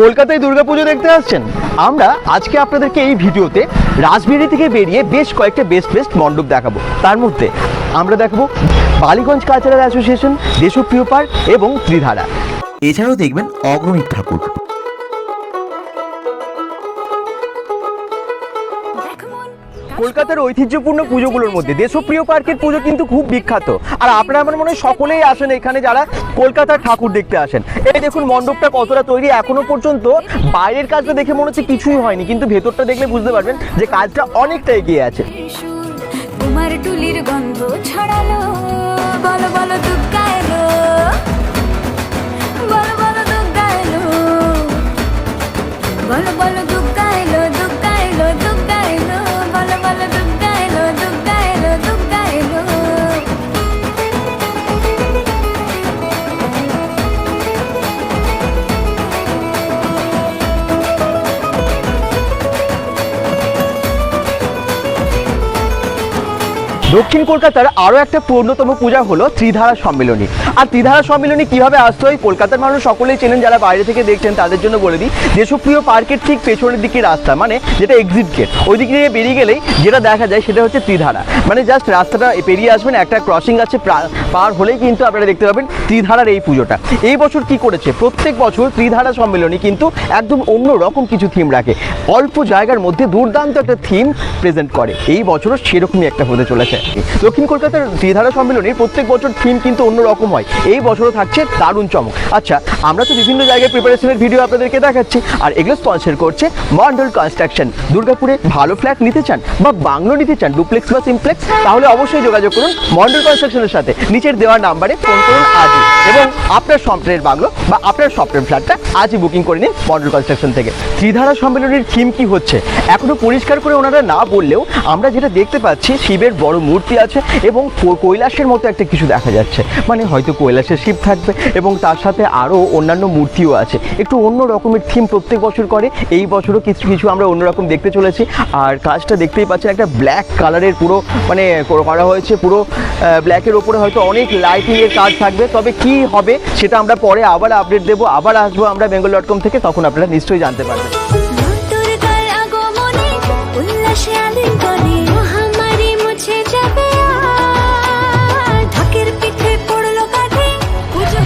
কলকাতায় দুর্গাপুজো দেখতে আসছেন? আমরা আজকে আপনাদেরকে এই ভিডিওতে রাজবিহারি থেকে বেরিয়ে বেশ কয়েকটা বেস্ট বেস্ট মণ্ডপ দেখাবো। তার মধ্যে আমরা দেখাবো Ballygunge cultural association Deshapriya park এবং ত্রিধারা। এছাড়াও দেখবেন অগ্রণিক ঠাকুর। কলকাতার ঐতিহ্যপূর্ণ পুজোগুলোর মধ্যে দেশপ্রিয় পার্কের পুজো কিন্তু খুব বিখ্যাত। আর আপনারা আমার মনে হয় সকলেই আসেন এখানে যারা কলকাতার ঠাকুর দেখতে আসেন। এই দেখুন, মণ্ডপটা কতটা তৈরি এখনও পর্যন্ত। বাইরের কাজটা দেখে মনে হচ্ছে কিছুই হয়নি, কিন্তু ভেতরটা দেখলে বুঝতে পারবেন যে কাজটা অনেকটা এগিয়ে আছে। দক্ষিণ কলকাতার আরও একটা পূর্ণতম পূজা হলো ত্রিধারা সম্মেলনী। আর ত্রিধারা সম্মেলনী কীভাবে আসতে হয় কলকাতার মানুষ সকলেই চেনেন, যারা বাইরে থেকে দেখছেন, তাদের জন্য বলে দিই দেশপ্রিয় পার্কের ঠিক পেছনের দিকে রাস্তা মানে যেটা এক্সিট গেট ওই দিক দিয়ে বেরিয়ে গেলেই যেটা দেখা যায় সেটা হচ্ছে ত্রিধারা। মানে জাস্ট রাস্তাটা পেরিয়ে আসবেন, একটা ক্রসিং আছে পার হলেই কিন্তু আপনারা দেখতে পাবেন ত্রিধারার এই পুজোটা। এই বছর কি করেছে? প্রত্যেক বছর ত্রিধারা সম্মেলনী কিন্তু একদম অন্য রকম কিছু থিম রাখে। অল্প জায়গার মধ্যে দুর্দান্ত একটা থিম প্রেজেন্ট করে। এই বছরও সেরকমই একটা হতে চলেছে। দক্ষিণ কলকাতার ত্রিধারা সম্মেলনের প্রত্যেক বছর থিম কিন্তু অন্যরকম হয়। এই বছরও থাকছে দারুণ চমক। আচ্ছা আমরা তো বিভিন্ন জায়গায় প্রিপারেশনের ভিডিও আপনাদেরকে দেখাচ্ছি, আর এগুলো স্পন্সর করছে মন্ডল কনস্ট্রাকশন দুর্গাপুরে ভালো ফ্ল্যাট নিতে চান বা বাংলো নিতে চান ডুপ্লেক্স বা সিমপ্লেক্স তাহলে অবশ্যই যোগাযোগ করুন মন্ডল কনস্ট্রাকশনের সাথে। নিচের দেওয়া নাম্বারে ফোন করুন আজই। এবং আপনার স্বপ্নের বাংলো বা আপনার স্বপ্নের ফ্ল্যাটটা আজই বুকিং করে নিন মন্ডল কনস্ট্রাকশন থেকে। ত্রিধারা সম্মেলনের থিম কি হচ্ছে? এখনও পরিষ্কার করে ওনারা না বললেও আমরা যেটা দেখতে পাচ্ছি, শিবের বড় মূর্তি আছে এবং কৈলাসের মতো একটা কিছু দেখা যাচ্ছে। মানে হয়তো কৈলাসের শিব থাকবে এবং তার সাথে আরও অন্যান্য মূর্তিও আছে। একটু অন্য রকমের থিম প্রত্যেক বছর করে। এই বছরও কিছু কিছু আমরা অন্যরকম দেখতে চলেছি। আর কাজটা দেখতেই পাচ্ছেন একটা ব্ল্যাক কালারের পুরো মানে করা হয়েছে পুরো ব্ল্যাকের ওপরে হয়তো অনেক লাইটিংয়ের কাজ থাকবে। তবে কি হবে সেটা আমরা পরে আবার আপডেট দেবো। আবার আসব আমরা বেঙ্গল ডট কম থেকে, তখন আপনারা নিশ্চয়ই জানতে পারবেন।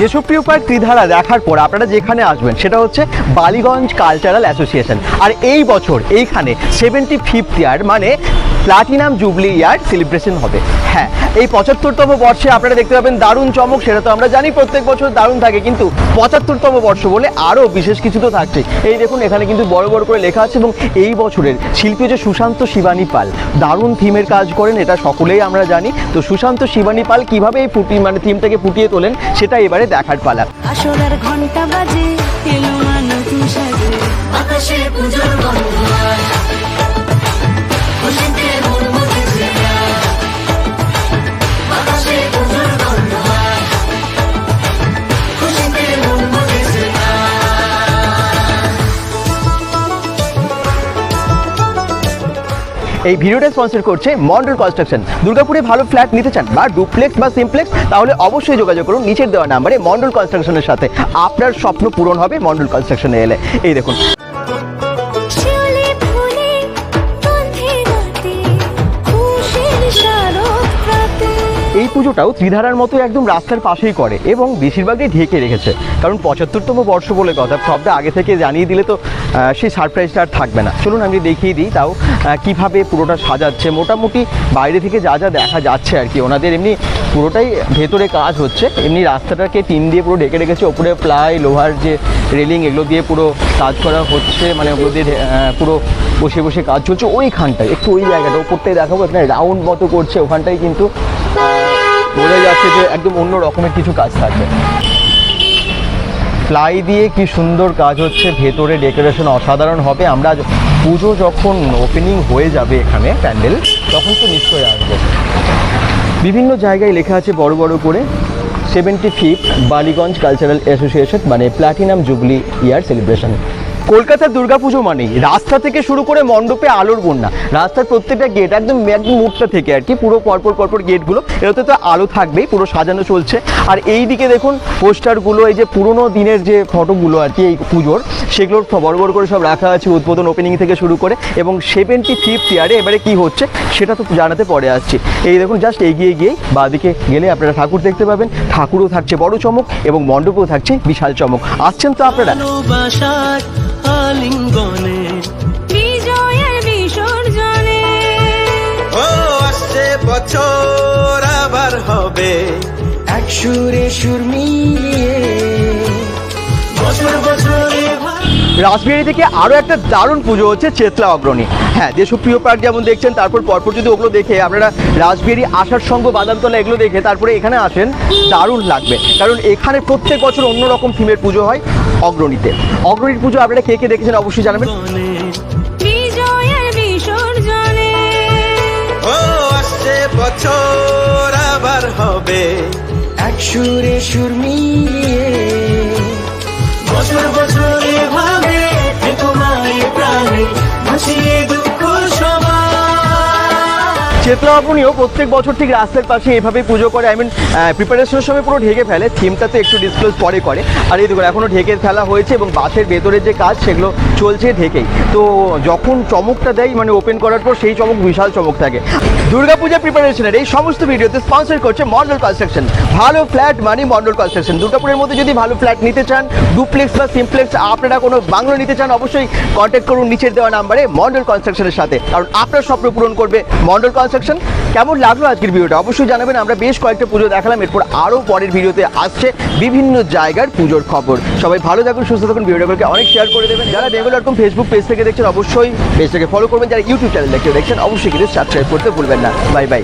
দেশপ্রিয় পার্ক ত্রিধারা দেখার পর আপনারা যেখানে আসবেন, সেটা হচ্ছে বালিগঞ্জ কালচারাল অ্যাসোসিয়েশন আর এই বছর এইখানে সেভেন্টি ফিফথ ইয়ার মানে প্লাটিনাম জুবলি ইয়ার সেলিব্রেশন হবে। হ্যাঁ এই পঁচাত্তরতম বর্ষে আপনারা দেখতে পাবেন দারুণ চমক, সেটা তো আমরা জানি, প্রত্যেক বছর দারুণ থাকে, কিন্তু পঁচাত্তরতম বর্ষ বলে আরও বিশেষ কিছু তো থাকছে। এই দেখুন, এখানে কিন্তু বড় বড় করে লেখা আছে, এবং এই বছরের শিল্পী হচ্ছে সুশান্ত শিবানী পাল। দারুণ থিমের কাজ করেন, এটা সকলেই আমরা জানি। তো সুশান্ত শিবানী পাল কীভাবে এই ফুটি মানে থিমটাকে ফুটিয়ে তোলেন, সেটা এবারে দেখার পালা। আসরের ঘণ্টা বাজে এই ভিডিওটা স্পন্সর করছে মন্ডল কনস্ট্রাকশন দুর্গাপুরে ভালো ফ্ল্যাট নিতে চান বা ডুপ্লেক্স বা সিমপ্লেক্স তাহলে অবশ্যই যোগাযোগ করুন নিচের দেওয়া নাম্বারে মন্ডল কনস্ট্রাকশনের সাথে। আপনার স্বপ্ন পূরণ হবে মন্ডল কনস্ট্রাকশনে এলে। এই দেখুন। এই পুজোটাও ত্রিধারার মতো একদম রাস্তার পাশেই করে এবং বেশিরভাগই ঢেকে রেখেছে। কারণ পঁচাত্তরতম বর্ষ বলে কথা সবটা আগে থেকে জানিয়ে দিলে তো সেই সারপ্রাইজটা আর থাকবে না। চলুন আমি দেখিয়ে দিই তাও। কীভাবে পুরোটা সাজাচ্ছে? মোটামুটি বাইরে থেকে যা যা দেখা যাচ্ছে আর কি। ওনাদের এমনি পুরোটাই ভেতরে কাজ হচ্ছে। এমনি রাস্তাটাকে টিন দিয়ে পুরো ঢেকে রেখেছে। ওপরে প্লাই, লোহার যে রেলিং, এগুলো দিয়ে পুরো কাজ করা হচ্ছে। মানে ওগুলো দিয়ে পুরো বসে বসে কাজ চলছে। ওইখানটায়, একটু ওই জায়গাটা ওপরটাই দেখাবো। এখানে রাউন্ড মতো করছে। ওখানটায় কিন্তু বোঝা যাচ্ছে যে একদম অন্য রকমের কিছু কাজ থাকবে। প্লাই দিয়ে কি সুন্দর কাজ হচ্ছে, ভেতরে ডেকোরেশন অসাধারণ হবে। আমরা পুজো যখন ওপেনিং হয়ে যাবে এখানে প্যান্ডেল, তখন তো নিশ্চয়ই আসবে। বিভিন্ন জায়গায় লেখা আছে বড় বড় করে। Seventy fifth Ballygunge cultural association মানে প্ল্যাটিনাম জুবলি ইয়ার সেলিব্রেশন কলকাতার দুর্গাপুজো মানেই। রাস্তা থেকে শুরু করে মণ্ডপে আলোর বন্যা। রাস্তার প্রত্যেকটা গেট একদম একদম মুখটা থেকে আর কি, পুরো পরপর পরপর গেটগুলো এটাতে তো আলো থাকবেই, পুরো সাজানো চলছে। আর এই দিকে দেখুন, পোস্টারগুলো, এই যে পুরোনো দিনের যে ফটোগুলো আর কি, এই পুজোর, সেগুলোর বড় বড় করে সব রাখা আছে উদ্বোধন ওপেনিং থেকে শুরু করে। এবং সেভেন্টি ফিফথ ইয়ারে এবারে কি হচ্ছে, সেটা তো জানাতে পরে আসছি। এই দেখুন জাস্ট এগিয়ে গিয়ে বাদিকে গেলে আপনারা ঠাকুর দেখতে পাবেন। ঠাকুরও থাকছে বড় চমক এবং মণ্ডপও থাকছে বিশাল চমক। আসছেন তো আপনারা? আলিঙ্গনে বিজয়ের বিসর্জনে। ও আসছে বছর আবার হবে। এক সুরে সুর মিলিয়ে বছর বছরে ভালো রাসবিহারি থেকে আরও একটা দারুণ পুজো হচ্ছে চেতলা অগ্রণী। হ্যাঁ দেশপ্রিয় পার্ক যেমন দেখছেন তারপর পরপর যদি ওগুলো দেখে আপনারা রাসবিহারি আসার সঙ্গ বাদামতলা এগুলো দেখে তারপরে এখানে আসেন দারুণ লাগবে। কারণ এখানে প্রত্যেক বছর অন্যরকম থিমের পুজো হয়। অগ্রণীতে। অগ্রণীর পুজো আপনারা কে কে দেখেছেন অবশ্যই জানাবেন। গনে বিজয়ের বিসর্জনে। ও আসছে বছর আবার হবে। এক সুরে সুর মিলিয়ে বছর বছরে ভাবে চেতলা প্রত্যেক বছর ঠিক রাস্তার পাশে এভাবে পুজো করে আই মিন প্রিপারেশনের সময় পুরো ঢেকে ফেলে থিমটা তো একটু ডিসক্লোজ পরে করে। আর এই দেখুন এখনও ঢেকে ফেলা হয়েছে এবং বাসের ভেতরে যে কাজ, সেগুলো চলছে থেকেই। তো যখন চমকটা দেয় মানে ওপেন করার পর সেই চমক বিশাল চমক থাকে। দুর্গাপূজা প্রিপারেশনের এই সমস্ত ভিডিওতে স্পন্সর করছে মন্ডল কনস্ট্রাকশন ভালো ফ্ল্যাট মানে মন্ডল কনস্ট্রাকশন দুর্গাপুরের মধ্যে যদি ভালো ফ্ল্যাট নিতে চান ডুপ্লেক্স বা সিমপ্লেক্স আপনারা কোনো বাংলো নিতে চান, অবশ্যই কন্ট্যাক্ট করুন নিচের দেওয়া নাম্বারে মন্ডল কনস্ট্রাকশনের সাথে। কারণ আপনার স্বপ্ন পূরণ করবে মন্ডল কনস্ট্রাকশন কেমন লাগল আজকের ভিডিওটা অবশ্যই জানাবেন। আমরা বেশ কয়েকটা পুজো দেখালাম। এরপর আরও পরের ভিডিওতে আসছে বিভিন্ন জায়গার পুজোর খবর। সবাই ভালো থাকুন, সুস্থ থাকুন। ভিডিওগুলোকে অনেক শেয়ার করে দেবেন। যারা Bengal dot com Facebook page থেকে দেখছেন অবশ্যই। পেজটাকে ফলো করবেন যারা ইউটিউব চ্যানেল দেখে দেখছেন, অবশ্যই কিন্তু সাবস্ক্রাইব করতে ভুলবেন না। Bye bye